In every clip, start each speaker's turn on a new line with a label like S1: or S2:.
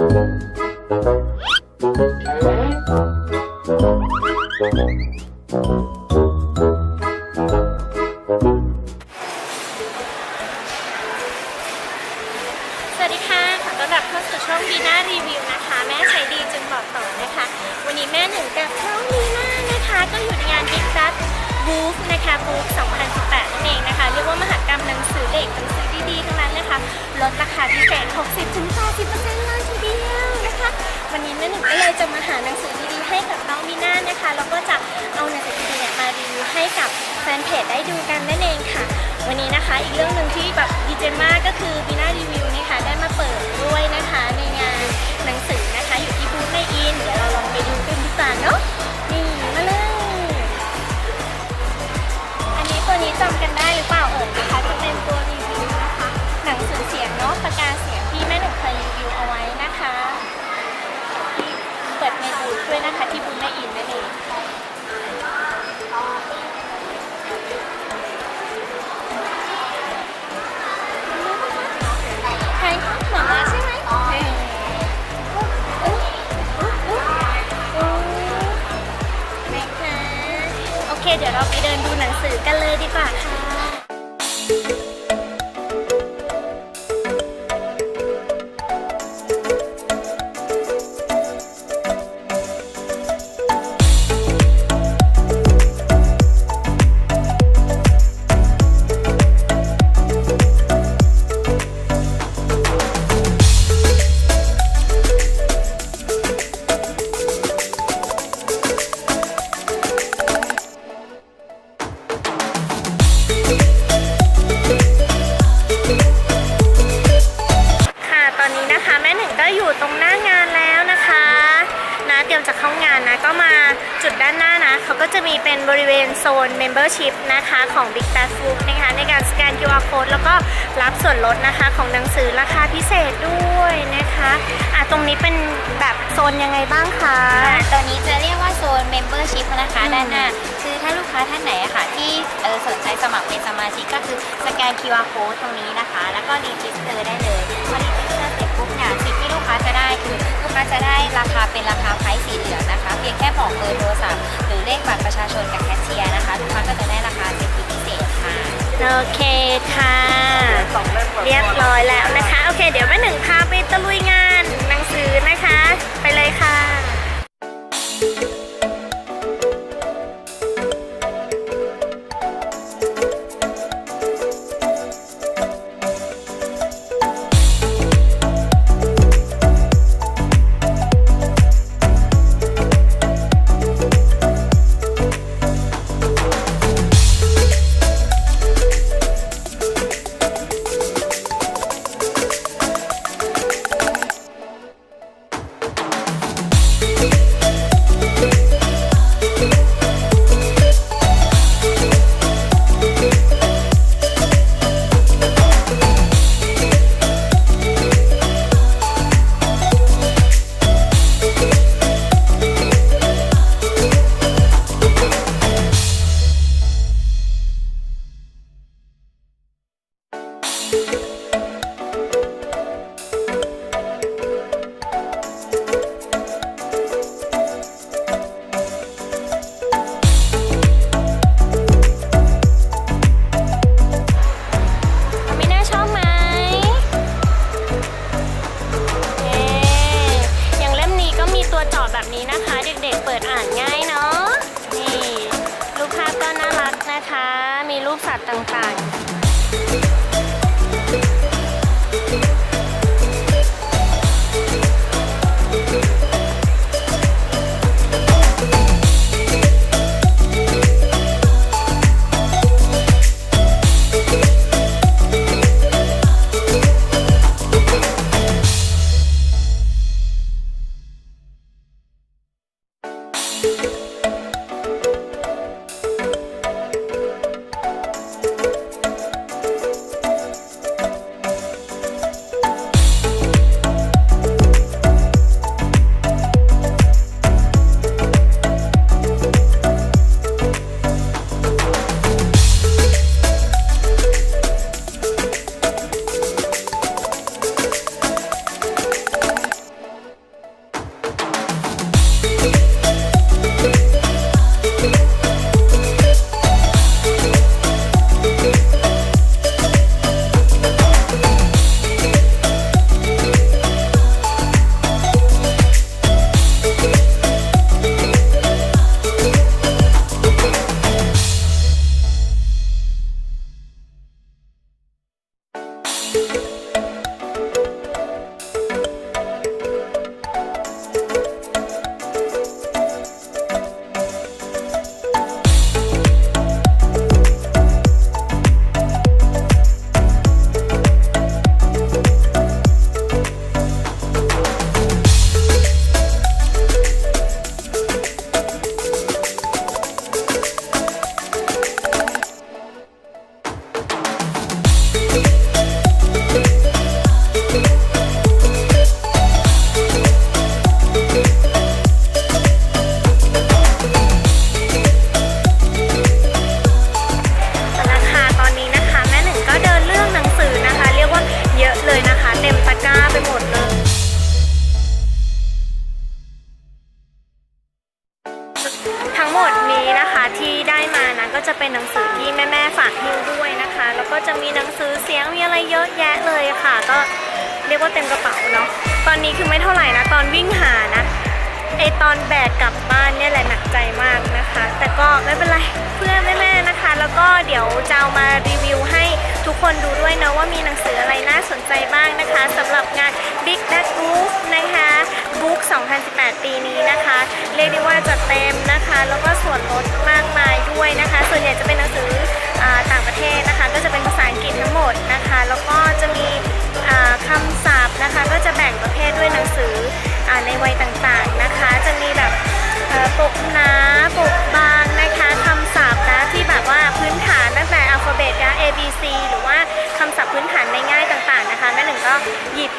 S1: สวัสดีค่ะ ขอต้อนรับเข้าสู่ช่องบีน่ารีวิวนะคะ แม่ใช้ดีจึงบอกต่อนะคะ วันนี้แม่หนึ่งกับน้องบีน่านะคะ ก็อยู่ในงาน Big Dot Booth นะคะบูธ2018 นั่นเองนะคะ เรียกว่ามหากรรมหนังสือเด็กหนังสือดีๆ ทั้งนั้นเลยค่ะลดราคาพิเศษ 60-80% บีน่าก็จะเอาหนังสือดีๆเนี่ยมารีวิวให้กับแฟนเพจได้ดูกันนั่นเองค่ะ วันนี้นะคะอีกเรื่องหนึ่งที่แบบดีใจมากก็คือบีน่ารีวิวนี่ค่ะได้มาเปิดด้วยนะคะในงานหนังสือนะคะอยู่ที่บูธในอิน เดี๋ยวเราลองไปดูกันดีกว่าเนาะนี่มาเลย อันนี้ตัวนี้จำกันได้หรือเปล่าเอ่ยนะคะจะเป็นตัวรีวิวนะคะหนังสือเสียงเนาะประกาศเสียงที่แม่หนุ่มเคยรีวิวเอาไว้นะคะที่เปิดในบูธด้วยนะคะที่ กันเลยดีกว่าค่ะ ม่หนึ่งก็อยู่ตรงหน้างานแล้วนะคะนะเตรียมจะเข้างานนะก็มาจุดด้านหน้านะเขาก็จะมีเป็นบริเวณโซน Membership นะคะของ Big t a s Book นะคะในการสแกน QR Code แล้วก็รับส่วนลดนะคะของหนังสือราคาพิเศษด้วยนะคะอะตรงนี้เป็นแบบโซนยังไงบ้างคะ
S2: อ่าตัวนี้จะเรียกว่าโซน Membership นะคะ
S1: อืม
S2: ด้านหน้าคือถ้าลูกค้าท่านไหนอะค่ะที่เออสนใจสมัครเป็นสมาชิกก็คือสแกน QR code ตรงนี้นะคะ แล้วก็รีจิสเตอร์ได้เลยพอรีจิสเตอร์เสร็จ ปุ๊บเนี่ยสิ่งที่ลูกค้าจะได้คือลูกค้าจะได้ราคาเป็นราคาไพรสีเหลืองนะคะ เพียงแค่บอกเบอร์โทรศัพท์หรือเลขบัตรประชาชนกับแคชเชียร์นะคะ ลูกค้าก็จะได้ราคาเป็นพิเศษค่ะ
S1: โอเคค่ะ รูปสัตว์ต่างๆ จะเป็นหนังสือที่แม่ๆฝากฮิวด้วยนะคะ แล้วก็จะมีหนังสือเสียงมีอะไรเยอะแยะเลยค่ะ ก็เรียกว่าเต็มกระเป๋าเนาะตอนนี้คือไม่เท่าไหร่นะตอนวิ่งหานะไอตอนแบกกลับบ้านเนี่ยแหละหนักใจมากนะคะ แต่ก็ไม่เป็นไรเพื่อนแม่ๆนะคะ แล้วก็เดี๋ยวจะเอามารีวิวให้ทุกคนดูด้วยนะว่ามีหนังสืออะไรน่าสนใจบ้างนะคะสำหรับงาน Big Bad Book นะคะบุ๊ก2018 ปีนี้นะคะ เรียกได้ว่าจัดเต็มนะคะ แล้วก็ส่วนลด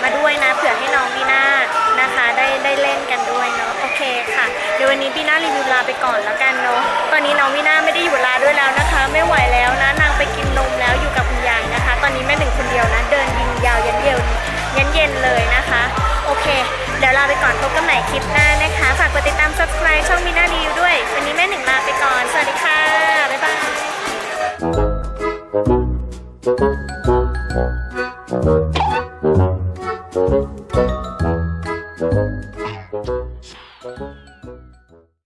S1: มาด้วยนะ เผื่อให้น้องบีน่านะคะ ได้ได้เล่นกันด้วยเนาะโอเคค่ะ เดี๋ยววันนี้บีน่ารีวิวลาไปก่อนแล้วกันเนาะตอนนี้น้องบีน่าไม่ได้อยู่ลาด้วยแล้วนะคะ ไม่ไหวแล้วนะนางไปกินนมแล้วอยู่กับคุณยายนะคะ ตอนนี้แม่หนึ่งคนเดียวนะ เดินยิงยาวยันเดียวยันเย็นเลยนะคะ โอเค เดี๋ยวลาไปก่อนพบกันใหม่คลิปหน้านะคะฝากกดติดตาม subscribe ช่องบีน่ารีวิวด้วย